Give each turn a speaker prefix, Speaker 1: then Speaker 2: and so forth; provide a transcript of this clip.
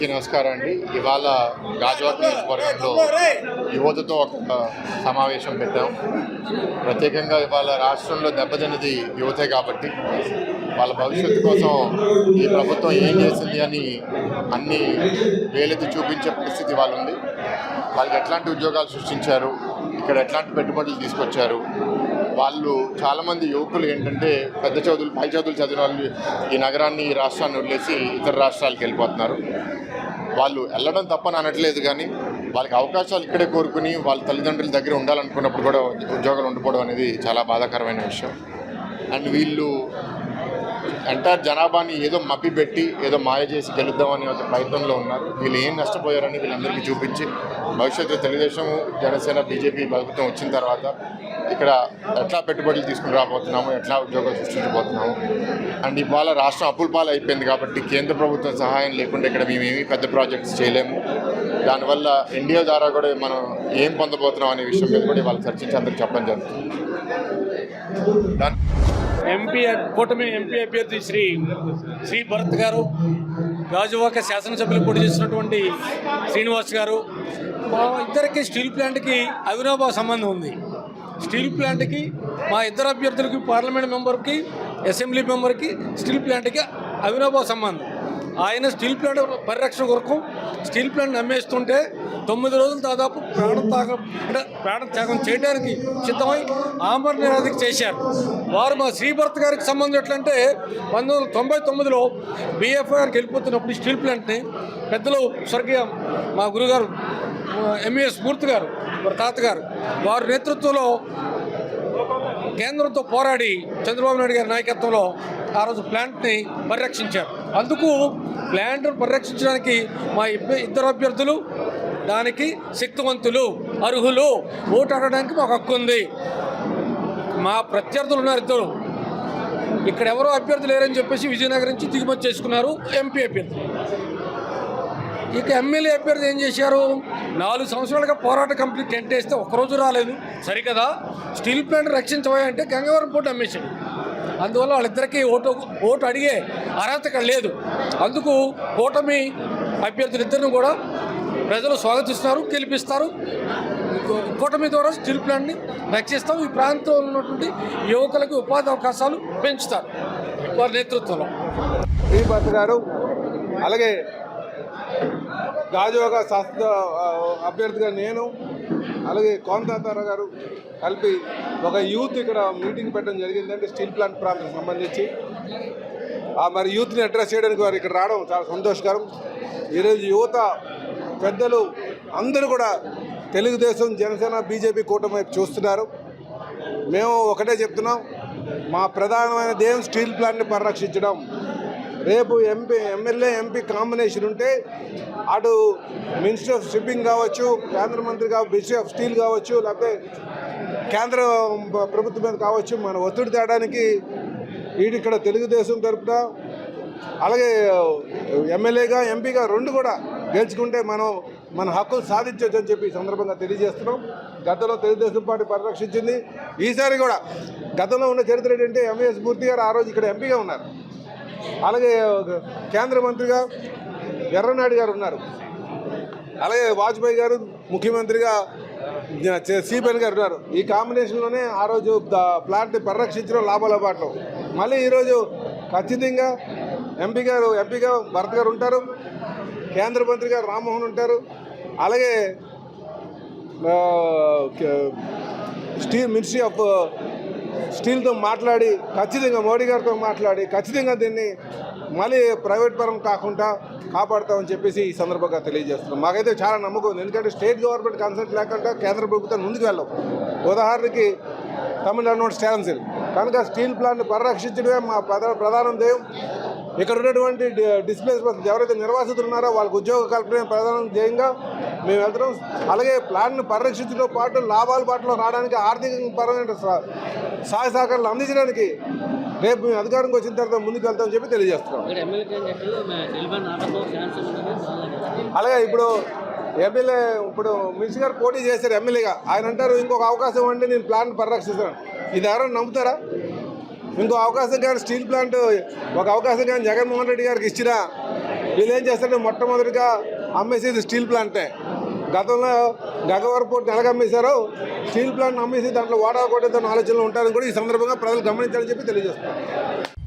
Speaker 1: అందరికీ నమస్కారం అండి. ఇవాళ గాజువాక్ నియోజకవర్గంలో యువతతో ఒక సమావేశం పెట్టాం. ప్రత్యేకంగా ఇవాళ రాష్ట్రంలో దెబ్బతిన్నది యువతే కాబట్టి వాళ్ళ భవిష్యత్తు కోసం ఈ ప్రభుత్వం ఏం చేసింది అని అన్ని వేలెత్తి చూపించే పరిస్థితి వాళ్ళు ఉంది. వాళ్ళకి ఎట్లాంటి ఉద్యోగాలు సృష్టించారు ఇక్కడ ఎట్లాంటి పెట్టుబడులు తీసుకొచ్చారు వాళ్ళు చాలామంది యువకులు ఏంటంటే పెద్ద చదువులు పై చదువులు చదివిన వాళ్ళు ఈ నగరాన్ని ఈ రాష్ట్రాన్ని వదిలేసి ఇతర రాష్ట్రాలకు వెళ్ళిపోతున్నారు. వాళ్ళు వెళ్ళడం తప్పని అనట్లేదు కానీ వాళ్ళకి అవకాశాలు ఇక్కడే కోరుకుని వాళ్ళ తల్లిదండ్రుల దగ్గర ఉండాలనుకున్నప్పుడు కూడా ఉద్యోగాలు ఉండిపోవడం అనేది చాలా బాధాకరమైన విషయం. అండ్ వీళ్ళు ఎంటైర్ జనాభాని ఏదో మప్పిపెట్టి ఏదో మాయ చేసి గెలుద్దామనే ఒక ప్రయత్నంలో ఉన్నారు. వీళ్ళు ఏం నష్టపోయారని వీళ్ళందరికీ చూపించి భవిష్యత్తులో తెలుగుదేశం జనసేన బీజేపీ ప్రభుత్వం వచ్చిన తర్వాత ఇక్కడ ఎట్లా పెట్టుబడులు తీసుకుని రాబోతున్నాము ఎట్లా ఉద్యోగాలు సృష్టించబోతున్నాము. అండ్ ఇవాళ రాష్ట్రం అప్పుల పాలు అయిపోయింది కాబట్టి కేంద్ర ప్రభుత్వం సహాయం లేకుండా ఇక్కడ మేము ఏమీ పెద్ద ప్రాజెక్ట్స్ చేయలేము. దానివల్ల ఇండియా ద్వారా కూడా మనం ఏం పొందబోతున్నాం అనే విషయం మీద కూడా వాళ్ళు చర్చించి అందరికి చెప్పడం జరుగుతుంది.
Speaker 2: ఎంపీ కూటమి ఎంపీ అభ్యర్థి శ్రీ శ్రీ భరత్ గారు గాజువాక శాసనసభ్యులు పోటీ చేసినటువంటి శ్రీనివాస్ గారు మా ఇద్దరికి స్టీల్ ప్లాంట్కి అవినాభావ సంబంధం ఉంది. స్టీల్ ప్లాంట్కి మా ఇద్దరు అభ్యర్థులకి పార్లమెంట్ మెంబర్కి అసెంబ్లీ మెంబర్కి స్టీల్ ప్లాంట్కి అవినాభావ సంబంధం. ఆయన స్టీల్ ప్లాంట్ పరిరక్షణ కొరకు స్టీల్ ప్లాంట్ అమ్మేస్తుంటే తొమ్మిది రోజులు దాదాపు ప్రాణ త్యాగం అంటే ప్రాణత్యాగం చేయడానికి సిద్ధమై ఆమర నిరాధికి చేశారు. వారు మా శ్రీభర్త్ గారికి సంబంధం ఎట్లంటే పంతొమ్మిది వందల తొంభై తొమ్మిదిలో బీఎఫ్ఐఆర్కి వెళ్ళిపోతున్నప్పుడు స్టీల్ ప్లాంట్ని పెద్దలు స్వర్గీయ మా గురుగారు ఎంఈఎస్ మూర్తి గారు వారి తాతగారు వారి నేతృత్వంలో కేంద్రంతో పోరాడి చంద్రబాబు నాయుడు గారి నాయకత్వంలో ఆ రోజు ప్లాంట్ని పరిరక్షించారు. అందుకు ప్లాంట్ను పరిరక్షించడానికి మా ఇబ్బ- ఇద్దరు అభ్యర్థులు దానికి శక్తివంతులు అర్హులు. ఓటు అడగడానికి మాకు హక్కు ఉంది. మా ప్రత్యర్థులు ఉన్నారు ఇద్దరు. ఇక్కడ ఎవరో అభ్యర్థులు లేరని చెప్పేసి విజయనగరం నుంచి దిగుమతి చేసుకున్నారు ఎంపీ అభ్యర్థి. ఇక ఎమ్మెల్యే అభ్యర్థి ఏం చేశారు? నాలుగు సంవత్సరాలుగా పోరాట కంప్లీట్ టెంట్ వేస్తే ఒక్కరోజు రాలేదు. సరికదా? స్టీల్ ప్లాంట్ రక్షించబోయంటే గంగవరం పోటీ అమ్మేశాడు అందువల్ల వాళ్ళిద్దరికీ ఓటు ఓటు అడిగే అర్హత ఇక్కడ లేదు. అందుకు కూటమి అభ్యర్థులిద్దరిని కూడా ప్రజలు స్వాగతిస్తున్నారు గెలిపిస్తారు. కూటమి ద్వారా స్టీల్ ప్లాంట్ని రక్షిస్తాం. ఈ ప్రాంతంలో ఉన్నటువంటి యువకులకు ఉపాధి అవకాశాలు పెంచుతారు వారి నేతృత్వంలో.
Speaker 3: శ్రీభర్త గారు అలాగే గాజువాక శాస్త్ర అభ్యర్థిగా నేను అలాగే కోంతాతార గారు కలిపి ఒక యూత్ ఇక్కడ మీటింగ్ పెట్టడం జరిగిందంటే స్టీల్ ప్లాంట్ ప్రాంతం సంబంధించి. ఆ మరి యూత్ని అడ్రస్ చేయడానికి వారు ఇక్కడ రావడం చాలా సంతోషకరం. ఈరోజు యువత పెద్దలు అందరూ కూడా తెలుగుదేశం జనసేన బీజేపీ కూటమి వైపు చూస్తున్నారు. మేము ఒకటే చెప్తున్నాం మా ప్రధానమైన ధ్యేయం స్టీల్ ప్లాంట్ని పరిరక్షించడం. రేపు ఎంపీ ఎమ్మెల్యే ఎంపీ కాంబినేషన్ ఉంటే అటు మినిస్టర్ ఆఫ్ షిప్పింగ్ కావచ్చు కేంద్ర మంత్రి కావచ్చు మినిస్టర్ ఆఫ్ స్టీల్ కావచ్చు లేకపోతే కేంద్ర ప్రభుత్వం మీద కావచ్చు మన ఒత్తిడి తేడానికి వీడిక్కడ ఇక్కడ తెలుగుదేశం తరపున అలాగే ఎమ్మెల్యేగా ఎంపీగా రెండు కూడా గెలుచుకుంటే మనం మన హక్కులు సాధించవచ్చు అని చెప్పి సందర్భంగా తెలియజేస్తున్నాం. గతంలో తెలుగుదేశం పార్టీ పరిరక్షించింది. ఈసారి కూడా గతంలో ఉన్న చరిత్ర ఏంటంటే ఎంఎస్ మూర్తి గారు ఆ రోజు ఇక్కడ ఎంపీగా ఉన్నారు. అలాగే కేంద్ర మంత్రిగా ఎర్రనాయుడు గారు ఉన్నారు. అలాగే వాజ్పేయి గారు ముఖ్యమంత్రిగా సిపిఎన్ గారు ఉన్నారు. ఈ కాంబినేషన్లోనే ఆ రోజు ప్లాంట్ పరిరక్షించడం లాభాల బాటలో. మళ్ళీ ఈరోజు ఖచ్చితంగా ఎంపీ గారు ఎంపీగా భరత్ గారు ఉంటారు. కేంద్ర మంత్రి గారు రామ్మోహన్ ఉంటారు. అలాగే స్టీ స్టీల్ మినిస్ట్రీ ఆఫ్ స్టీల్తో మాట్లాడి ఖచ్చితంగా మోడీ గారితో మాట్లాడి ఖచ్చితంగా దీన్ని మళ్ళీ ప్రైవేట్ పరం కాకుండా కాపాడుతామని చెప్పేసి ఈ సందర్భంగా తెలియజేస్తున్నాం. మాకైతే చాలా నమ్మకం ఉంది. ఎందుకంటే స్టేట్ గవర్నమెంట్ కన్సల్ట్ లేకుండా కేంద్ర ప్రభుత్వం ముందుకు వెళ్ళాం ఉదాహరణకి తమిళనాడు స్టాన్సిల్. కనుక స్టీల్ ప్లాంట్ పరిరక్షించడమే మా ప్రధాన ప్రధాన ధ్యేయం. ఇక్కడ ఉన్నటువంటి డిస్ప్లేస్ ఎవరైతే నిర్వాసితులు ఉన్నారో వాళ్ళకి ఉద్యోగ కల్పన ప్రధాన ధ్యేయంగా మేము వెళ్తున్నాం. అలాగే ప్లాన్ను పరిరక్షించడంతో పాటు లాభాల బాటలో రావడానికి ఆర్థిక పరమైన సహ- సహాయ సహకారాలు అందించడానికి రేపు మేము అధికారంకి వచ్చిన తర్వాత ముందుకు వెళ్తామని చెప్పి తెలియజేస్తున్నాం. అలాగే ఇప్పుడు ఎమ్మెల్యే ఇప్పుడు మినిస్టర్ గారు పోటీ చేశారు ఎమ్మెల్యేగా. ఆయన అంటారు ఇంకొక అవకాశం అంటే నేను ప్లాన్ పరిరక్షిస్తాను. ఇది ఎవరైనా నమ్ముతారా? ఇంకో అవకాశం కానీ స్టీల్ ప్లాంట్ ఒక అవకాశం కానీ జగన్మోహన్ రెడ్డి గారికి ఇచ్చినా వీళ్ళు ఏం చేస్తారంటే మొట్టమొదటిగా అమ్మేసేది స్టీల్ ప్లాంటే. గతంలో గగవర్ పోర్ట్ ఎలాగ స్టీల్ ప్లాంట్ అమ్మేసి దాంట్లో వాడా ఆలోచనలు ఉంటారని కూడా ఈ సందర్భంగా ప్రజలు గమనించాలని చెప్పి తెలియజేస్తారు